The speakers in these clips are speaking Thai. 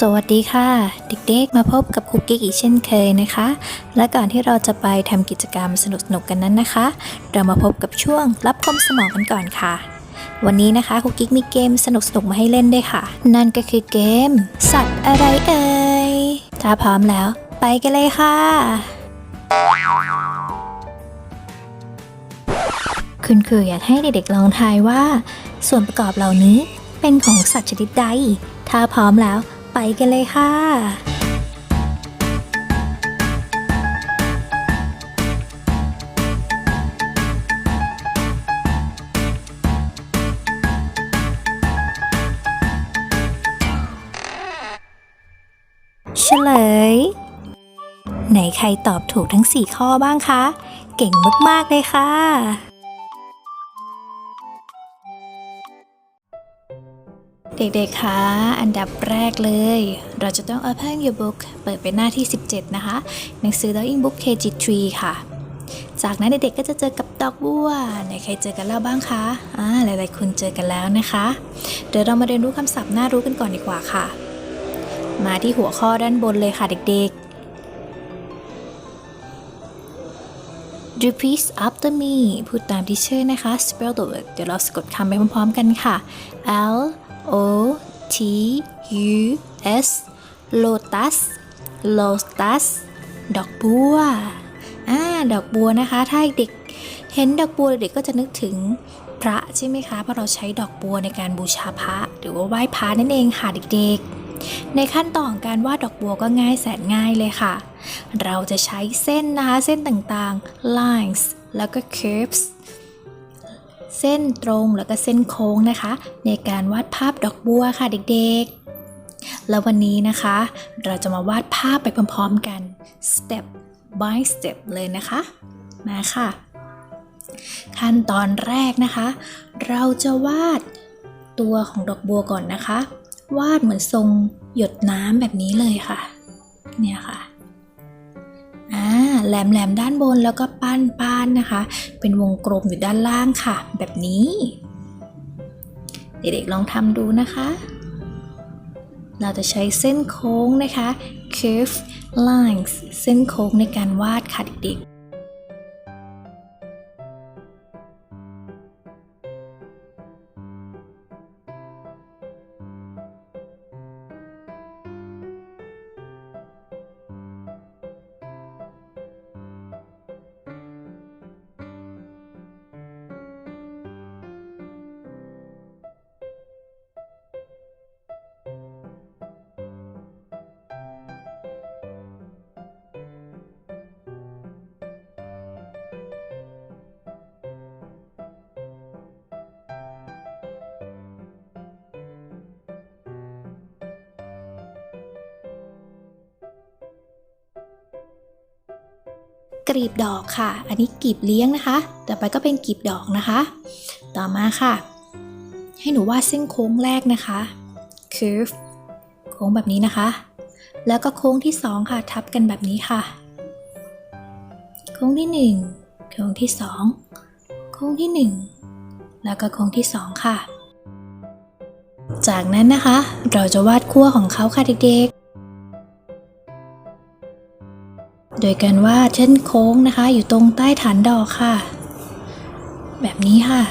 สวัสดีค่ะ เด็กๆ มาพบกับคุกกิ๊กอีกเช่นเคยนะคะ และก่อนที่เราจะไปทำกิจกรรมสนุกๆกันนั้นนะคะ เรามาพบกับช่วงรับคมสมองกันก่อนค่ะ วันนี้นะคะคุกกิ๊กมีเกมสนุกๆมาให้เล่นด้วยค่ะ นั่นก็คือเกม สัตว์อะไรเอ่ยถ้าพร้อมแล้ว ไปกันเลยค่ะ คุณครูอยากให้เด็กๆลองทายว่า ส่วนประกอบเหล่านี้เป็นของสัตว์ชนิดใด ถ้าพร้อมแล้ว ไปกันเลยค่ะเฉลย ไหนใครตอบถูกทั้ง 4 ข้อบ้างคะ เก่งมาก ๆ เลยค่ะ เด็กๆ คะ อันดับแรกเลย เราจะต้อง Open Your Book เปิดเป็นหน้าที่ 17 นะคะ หนังสือ Drawing Book KG3 ค่ะ จากนั้นเด็กๆ ก็จะเจอกับดอกบัว ไหนใครเจอกันแล้วบ้างคะ อ่า หลายๆ คนเจอกันแล้วนะคะ เดี๋ยวเรามาเรียนรู้คำศัพท์น่ารู้กันก่อนดีกว่าค่ะ มาที่หัวข้อด้านบนเลยค่ะเด็กๆ Repeat after me พูดตามที่เชื่อนะคะ Spell the word เดี๋ยวเราสะกดคำไปพร้อมๆ กันค่ะ L O T U S Lotus Lotus ดอกบัวอ่าดอกบัวนะคะ ถ้าเด็กเห็นดอกบัวเด็กก็จะนึกถึงพระใช่ไหมคะ เพราะเราใช้ดอกบัวในการบูชาพระ หรือว่าไหว้พระนั่นเองค่ะเด็กๆ ในขั้นตอนของการวาดดอกบัวก็ง่ายแสนง่ายเลยค่ะ เราจะใช้เส้นนะคะ เส้นต่างๆ lines แล้วก็ curves เส้นตรงแล้วก็เส้นโค้งนะคะ ในการวาดภาพดอกบัวค่ะเด็กๆ แล้ววันนี้นะคะ เราจะมาวาดภาพไปพร้อมๆกัน step by step เลยนะคะ มาค่ะ ขั้นตอนแรกนะคะ เราจะวาดตัวของดอกบัวก่อนนะคะ วาดเหมือนทรงหยดน้ำแบบนี้เลยค่ะ เนี่ยค่ะ แหลมๆด้านบนแล้วก็ป้านๆนนะคะ เป็นวงกลมอยู่ด้านล่างค่ะ แบบนี้ เด็กๆลองทำดูนะคะ เราจะใช้เส้นโค้งนะคะ curve lines เส้นโค้งในการวาดค่ะเด็กๆ กลีบดอกค่ะ อันนี้กลีบเลี้ยงนะคะ ต่อไปก็เป็นกลีบดอกนะคะ ต่อมาค่ะ ให้หนูวาดเส้นโค้งแรกนะคะ curve โค้งแบบนี้นะคะ แล้วก็โค้งที่สองค่ะ ทับกันแบบนี้ค่ะ โค้งที่หนึ่งโค้งที่สองโค้งที่หนึ่งแล้วก็โค้งที่สองค่ะ จากนั้นนะคะ เราจะวาดขั้วของเขาค่ะเด็กๆ โดยการวาดเช่นโค้งนะคะ อยู่ตรงใต้ฐานดอกค่ะ แบบนี้ค่ะ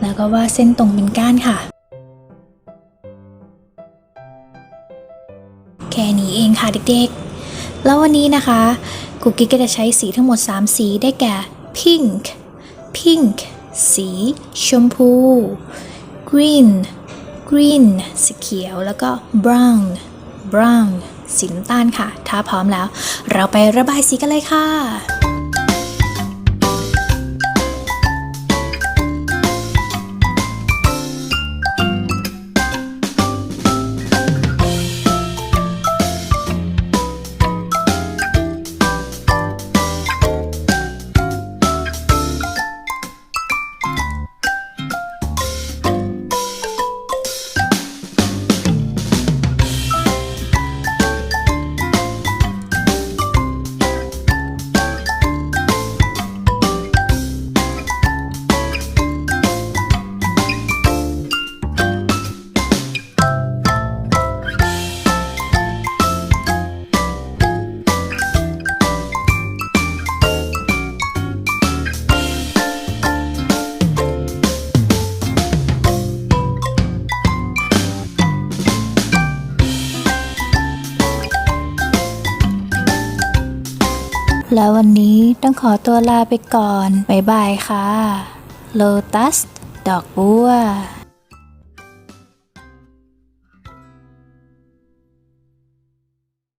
แล้วก็วาดเส้นตรงเป็นก้านค่ะ แค่นี้เองค่ะเด็กๆ แล้ววันนี้นะคะกุกกิ๊กก็จะใช้สีทั้งหมด 3 สีได้แก่ pink pink สีชมพู green green สีเขียวแล้วก็ brown brown สีน้ำตาลค่ะ ถ้าพร้อมแล้ว เราไประบายสีกันเลยค่ะ แล้ววันนี้ต้องขอตัวลาไปก่อน บ๊ายบายค่ะ โลตัส ดอกบัว